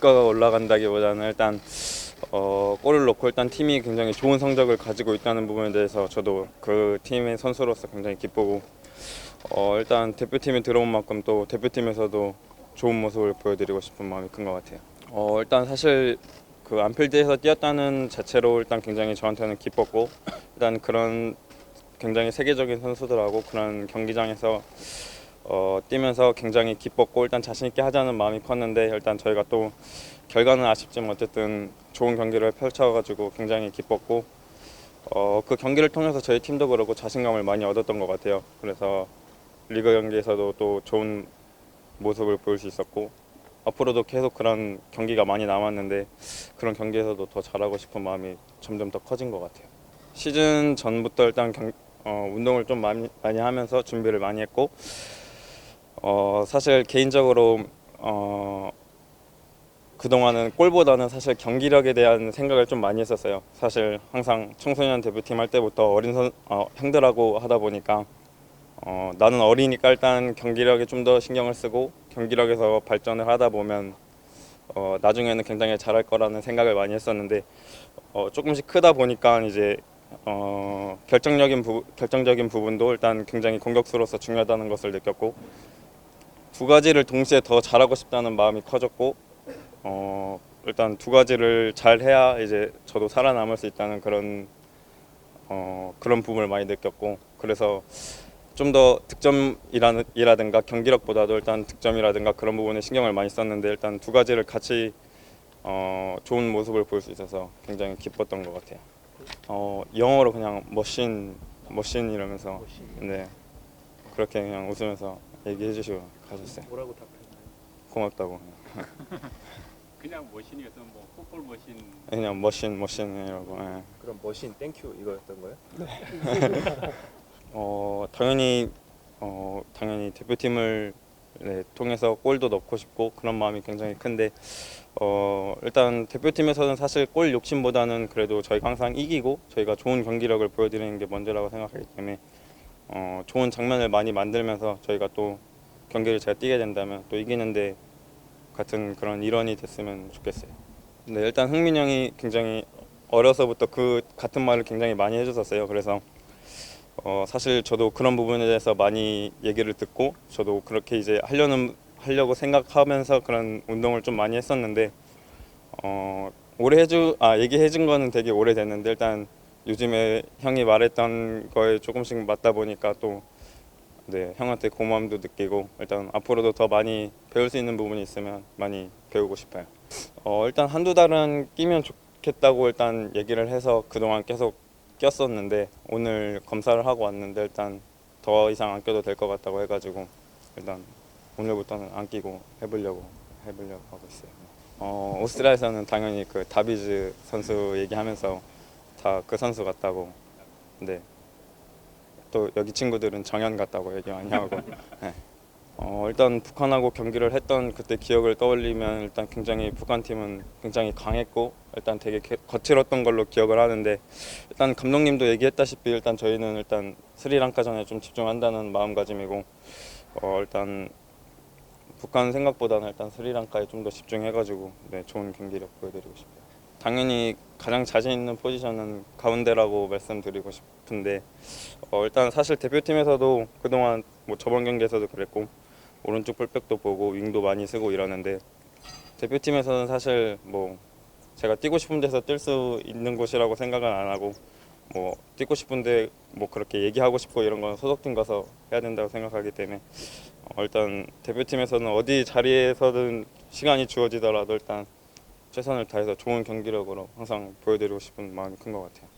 스코어가 올라간다기보다는 일단 어, 골을 넣고 일단 팀이 굉장히 좋은 성적을 가지고 있다는 부분에 대해서 저도 그 팀의 선수로서 굉장히 기쁘고 어, 일단 대표팀에 들어온 만큼 또 대표팀에서도 좋은 모습을 보여드리고 싶은 마음이 큰 것 같아요. 어, 일단 사실 그 안필드에서 뛰었다는 자체로 일단 굉장히 저한테는 기뻤고 일단 그런 굉장히 세계적인 선수들하고 그런 경기장에서 어, 뛰면서 굉장히 기뻤고 일단 자신 있게 하자는 마음이 컸는데 일단 저희가 또 결과는 아쉽지만 어쨌든 좋은 경기를 펼쳐가지고 굉장히 기뻤고 어, 그 경기를 통해서 저희 팀도 그렇고 자신감을 많이 얻었던 것 같아요. 그래서 리그 경기에서도 또 좋은 모습을 보일 수 있었고 앞으로도 계속 그런 경기가 많이 남았는데 그런 경기에서도 더 잘하고 싶은 마음이 점점 더 커진 것 같아요. 시즌 전부터 일단 경- 어, 운동을 좀 많이, 많이 하면서 준비를 많이 했고 어, 사실 개인적으로 어, 그동안은 골보다는 사실 경기력에 대한 생각을 좀 많이 했었어요. 사실 항상 청소년 대표팀 할 때부터 어린 선, 어, 형들하고 하다 보니까 어, 나는 어리니까 일단 경기력에 좀 더 신경을 쓰고 경기력에서 발전을 하다 보면 어, 나중에는 굉장히 잘할 거라는 생각을 많이 했었는데 어, 조금씩 크다 보니까 이제 어, 결정적인 부, 결정적인 부분도 일단 굉장히 공격수로서 중요하다는 것을 느꼈고 두 가지를 동시에 더 잘하고 싶다는 마음이 커졌고 어, 일단 두 가지를 잘 해야 이제 저도 살아남을 수 있다는 그런 어, 그런 부분을 많이 느꼈고 그래서 좀 더 득점이라든가 경기력보다도 일단 득점이라든가 그런 부분에 신경을 많이 썼는데 일단 두 가지를 같이 어, 좋은 모습을 보일 수 있어서 굉장히 기뻤던 것 같아요. 어, 영어로 그냥 머신 머신 이러면서. 네 그렇게 그냥 웃으면서 얘기해 주시고 가셨어요. 뭐라고 답했나요? 고맙다고 그냥 머신이어서 뭐 풋볼 머신 그냥 머신 머신이라고. 예. 그럼 머신 땡큐 이거였던 거예요? 어 당연히 어 당연히 대표팀을 네, 통해서 골도 넣고 싶고 그런 마음이 굉장히 큰데 어 일단 대표팀에서는 사실 골 욕심보다는 그래도 저희가 항상 이기고 저희가 좋은 경기력을 보여드리는 게 먼저라고 생각하기 때문에 어 좋은 장면을 많이 만들면서 저희가 또 경기를 잘 뛰게 된다면 또 이기는데 같은 그런 일원이 됐으면 좋겠어요. 네 일단 흥민 형이 굉장히 어려서부터 그 같은 말을 굉장히 많이 해줬었어요. 그래서 어, 사실 저도 그런 부분에 대해서 많이 얘기를 듣고 저도 그렇게 이제 하려는 하려고 생각하면서 그런 운동을 좀 많이 했었는데 어, 오래 해주 아 얘기해 준 거는 되게 오래 됐는데 일단 요즘에 형이 말했던 거에 조금씩 맞다 보니까 또 네, 형한테 고마움도 느끼고 일단 앞으로도 더 많이 배울 수 있는 부분이 있으면 많이 배우고 싶어요. 어, 일단 한두 달은 끼면 좋겠다고 일단 얘기를 해서 그동안 계속 꼈었는데 오늘 검사를 하고 왔는데 일단 더 이상 안 껴도 될 것 같다고 해가지고 일단 오늘부터는 안 끼고 해보려고 해보려고 하고 있어요. 어, 오스트리아에서는 당연히 그 다비즈 선수 얘기하면서 다 그 선수 같다고. 네. 또 여기 친구들은 정현 같다고 얘기 많이 하고. 네. 어, 일단 북한하고 경기를 했던 그때 기억을 떠올리면 일단 굉장히 북한 팀은 굉장히 강했고 일단 되게 개- 거칠었던 걸로 기억을 하는데 일단 감독님도 얘기했다시피 일단 저희는 일단 스리랑카전에 좀 집중한다는 마음가짐이고 어, 일단 북한 생각보다는 일단 스리랑카에 좀 더 집중해가지고 네, 좋은 경기력 보여드리고 싶어요. 당연히 가장 자신 있는 포지션은 가운데라고 말씀드리고 싶은데 어, 일단 사실 대표팀에서도 그동안 뭐 저번 경기에서도 그랬고 오른쪽 풀백도 보고 윙도 많이 쓰고 이러는데 대표팀에서는 사실 뭐 제가 뛰고 싶은 데서 뛸 수 있는 곳이라고 생각은 안 하고 뭐 뛰고 싶은데 뭐 그렇게 얘기하고 싶고 이런 건 소속팀 가서 해야 된다고 생각하기 때문에 어, 일단 대표팀에서는 어디 자리에서든 시간이 주어지더라도 일단 최선을 다해서 좋은 경기력으로 항상 보여드리고 싶은 마음이 큰 것 같아요.